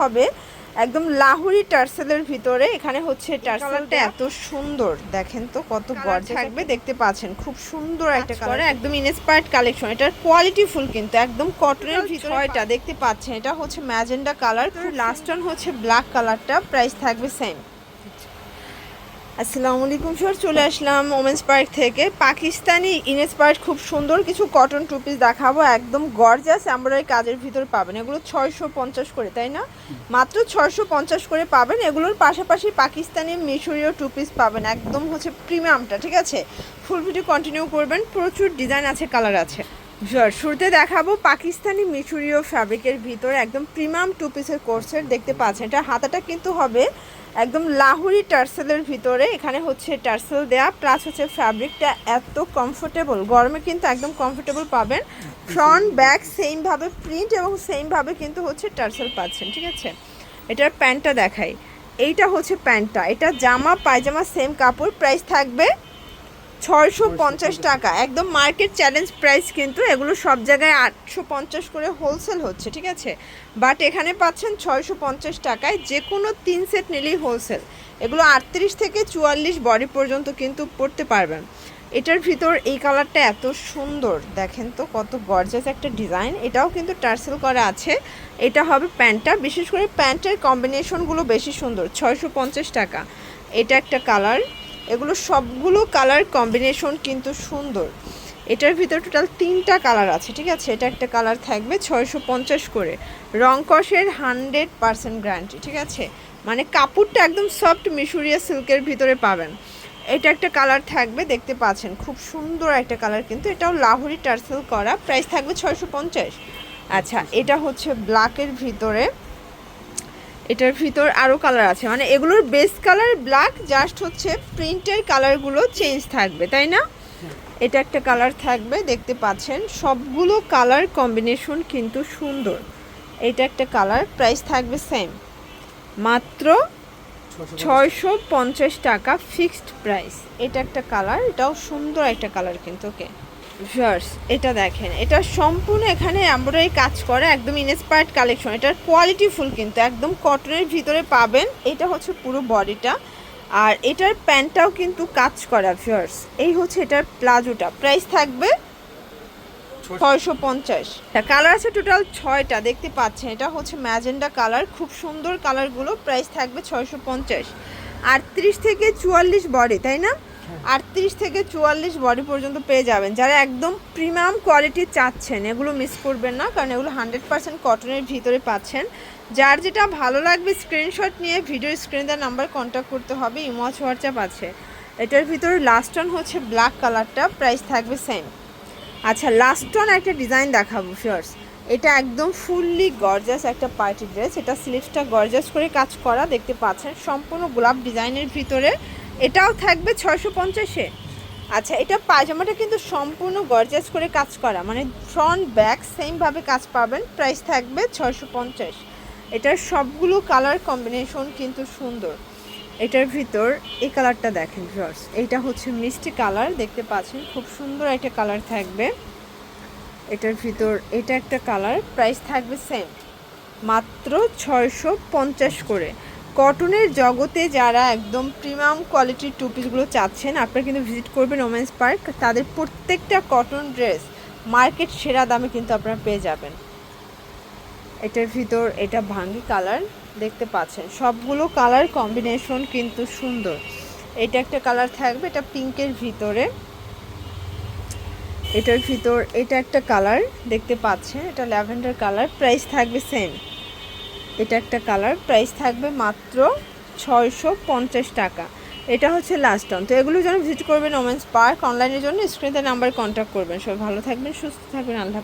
হবে। একদম লাহুরি টার্সেলের ভিতরে। এখানে হচ্ছে টার্সেলটা এত সুন্দর। দেখেন তো কত গড় থাকবে। দেখতে পাচ্ছেন খুব সুন্দর একটা কালার। একদম ইনস্পায়ার্ড কালেকশন এটার কোয়ালিটি ফুল কিন্তু একদম কটনের ছয়টা দেখতে পাচ্ছেন এটা হচ্ছে ম্যাজেন্ডা কালার লাস্ট অন হচ্ছে ব্ল্যাক কালারটা প্রাইস থাকবে সেম আসসালামু আলাইকুম স্যার চলে আসলাম ওমেন্স পার্ক থেকে। পাকিস্তানি ইনস্পায়ার্ড খুব সুন্দর, কিছু কটন টু পিস দেখাবো, একদম গর্জাস আমরা কাজের ভিতর পাবেন। এগুলো ছয়শো পঞ্চাশ করে, তাই না? মাত্র ছয়শো পঞ্চাশ করে পাবেন, এগুলোর পাশাপাশি পাকিস্তানি মিশরীয় টু পিস পাবেন, একদম হচ্ছে প্রিমিয়ামটা ঠিক আছে? ফুল ভিডিও কন্টিনিউ করবেন, প্রচুর ডিজাইন আছে কালার আছে। শুরুতে দেখাবো পাকিস্তানি মিশরীয় ফ্যাব্রিকের ভিতরে একদম প্রিমিয়াম টু পিসের কোর্সের দেখতে পাচ্ছেন। এটা হাতাটা কিন্তু হবে একদম লাহুরি টার্সেলের ভিতরে। এখানে হচ্ছে টার্সেল দেয়া প্লাস হচ্ছে ফ্যাব্রিকটা এত কমফোর্টেবল গরমে কিন্তু একদম কমফোর্টেবল পাবেন। ফ্রন্ট ব্যাক সেমভাবে প্রিন্ট এবং সেমভাবে কিন্তু হচ্ছে টার্সেল পাচ্ছেন, ঠিক আছে? এটার প্যান্টটা দেখাই। এইটা হচ্ছে প্যান্টটা। এটা জামা, পায়জামা সেম কাপড়। প্রাইস থাকবে ছয়শো পঞ্চাশ টাকা। একদম মার্কেট চ্যালেঞ্জ প্রাইস কিন্তু এগুলো সব জায়গায় আটশো পঞ্চাশ করে হোলসেল হচ্ছে, ঠিক আছে? বাট এখানে পাচ্ছেন ছয়শো পঞ্চাশ টাকায় যে কোনো তিন সেট নিলেই হোলসেল এগুলো আটত্রিশ থেকে চুয়াল্লিশ বডি পর্যন্ত কিন্তু পড়তে পারবেন। এটার ভিতর এই কালারটা এত সুন্দর, দেখেন তো কত গর্জাস একটা ডিজাইন এটাও কিন্তু টার্সেল করা আছে। এটা হবে প্যান্টটা, বিশেষ করে প্যান্টের কম্বিনেশনগুলো বেশি সুন্দর, ছয়শো পঞ্চাশ টাকা। এটা একটা কালার এগুলো সবগুলো কালার কম্বিনেশন কিন্তু সুন্দর। এটার ভিতর টোটাল তিনটা কালার আছে, ঠিক আছে? এটা একটা কালার থাকবে ছয়শো পঞ্চাশ করে। রং কষের হান্ড্রেড পারসেন্ট গ্যারান্টি ঠিক আছে? মানে কাপড়টা একদম সফট মিশুরিয়া সিল্কের ভিতরে পাবেন। এটা একটা কালার থাকবে, দেখতে পাচ্ছেন, খুব সুন্দর একটা কালার কিন্তু। এটাও লাহোরি টার্সেল করা প্রাইস থাকবে ছয়শো পঞ্চাশ। আচ্ছা এটা হচ্ছে ব্ল্যাকের ভিতরে। এটার ভিতর আরও কালার আছে। মানে এগুলোর বেস কালার ব্ল্যাক জাস্ট হচ্ছে প্রিন্টের কালারগুলো চেঞ্জ থাকবে, তাই না? এটা একটা কালার থাকবে, দেখতে পাচ্ছেন। সবগুলো কালার কম্বিনেশন কিন্তু সুন্দর। এটা একটা কালার প্রাইস থাকবে সেম মাত্র ছয়শো পঞ্চাশ টাকা ফিক্সড প্রাইস এটা একটা কালার এটাও সুন্দর একটা কালার কিন্তু ওকে ভিউয়ার্স, এটা দেখেন, এটা সম্পূর্ণ এখানে এমব্রয়ডারি কাজ করে, একদম ইনস্পায়ার্ড কালেকশন এটার কোয়ালিটি ফুল কিন্তু, একদম কটনের ভিতরে পাবেন, এটা হচ্ছে পুরো বডিটা আর এটার প্যান্টটাও কিন্তু কাজ করা, ভিউয়ার্স। এই হচ্ছে এটার প্লাজোটা। প্রাইস থাকবে ছয়শো পঞ্চাশ। কালার আছে টোটাল ছয়টা, দেখতে পাচ্ছেন, এটা হচ্ছে ম্যাজেন্ডা কালার খুব সুন্দর কালারগুলো প্রাইস থাকবে ছয়শো পঞ্চাশ। আটত্রিশ থেকে চুয়াল্লিশ বডি তাই না? আটত্রিশ থেকে চুয়াল্লিশ বডি পর্যন্ত পেয়ে যাবেন। যারা একদম প্রিমিয়াম কোয়ালিটি চাচ্ছেন, এগুলো মিস করবেন না, কারণ এগুলো হান্ড্রেড পার্সেন্ট কটনের ভিতরে পাচ্ছেন। যার যেটা ভালো লাগবে স্ক্রিনশট নিয়ে ভিডিও স্ক্রিনে দেওয়ার নাম্বার কন্ট্যাক্ট করতে হবে ইমোয়াচ হোয়াটসঅ্যাপ আছে। এটার ভিতরে লাস্ট অন হচ্ছে ব্ল্যাক কালারটা প্রাইস থাকবে সেম আচ্ছা লাস্ট অন একটা ডিজাইন দেখাবো ফিয়ার্স এটা একদম ফুললি গর্জাস একটা পার্টি ড্রেস এটা স্লিভসটা গর্জাস করে কাজ করা, দেখতে পাচ্ছেন। সম্পূর্ণ গোলাপ ডিজাইনের ভিতরে। এটাও থাকবে ছয়শো পঞ্চাশে। আচ্ছা এটা পায়জামাটা কিন্তু সম্পূর্ণ গর্জাস করে কাজ করা। মানে ফ্রন্ট ব্যাক সেমভাবে কাজ পাবেন। প্রাইস থাকবে ছয়শো পঞ্চাশ। এটার সবগুলো কালার কম্বিনেশন কিন্তু সুন্দর। এটার ভিতর এই কালারটা দেখেন ভিউয়ার্স এইটা হচ্ছে মিষ্টি কালার দেখতে পাচ্ছেন? খুব সুন্দর একটা কালার থাকবে। এটার ভিতর এটা একটা কালার প্রাইস থাকবে সেম মাত্র ছয়শো পঞ্চাশ করে। কটনের জগতে যারা একদম প্রিমিয়াম কোয়ালিটির টু পিসগুলো চাচ্ছেন, আপনারা কিন্তু ভিজিট করবেন ওমেন্স পার্ক। তাদের প্রত্যেকটা কটন ড্রেস মার্কেট সেরা দামে কিন্তু আপনারা পেয়ে যাবেন। এটার ভিতর এটা ভাঙ্গি কালার দেখতে পাচ্ছেন। সবগুলো কালার কম্বিনেশন কিন্তু সুন্দর। এটা একটা কালার থাকবে, এটা পিঙ্কের ভিতরে। এটার ভিতর এটা একটা কালার দেখতে পাচ্ছেন, এটা ল্যাভেন্ডার কালার, প্রাইস থাকবে সেম। এটা একটা কালার প্রাইস থাকবে মাত্র ছয়শো পঞ্চাশ টাকা। এটা হচ্ছে লাস্ট অন তো এগুলো যেন ভিজিট করবেন ওমেন্স পার্ক অনলাইনের জন্য স্ক্রিনে নাম্বার কন্ট্যাক্ট করবেন। সবাই ভালো থাকবেন, সুস্থ থাকবেন, আল্লাহ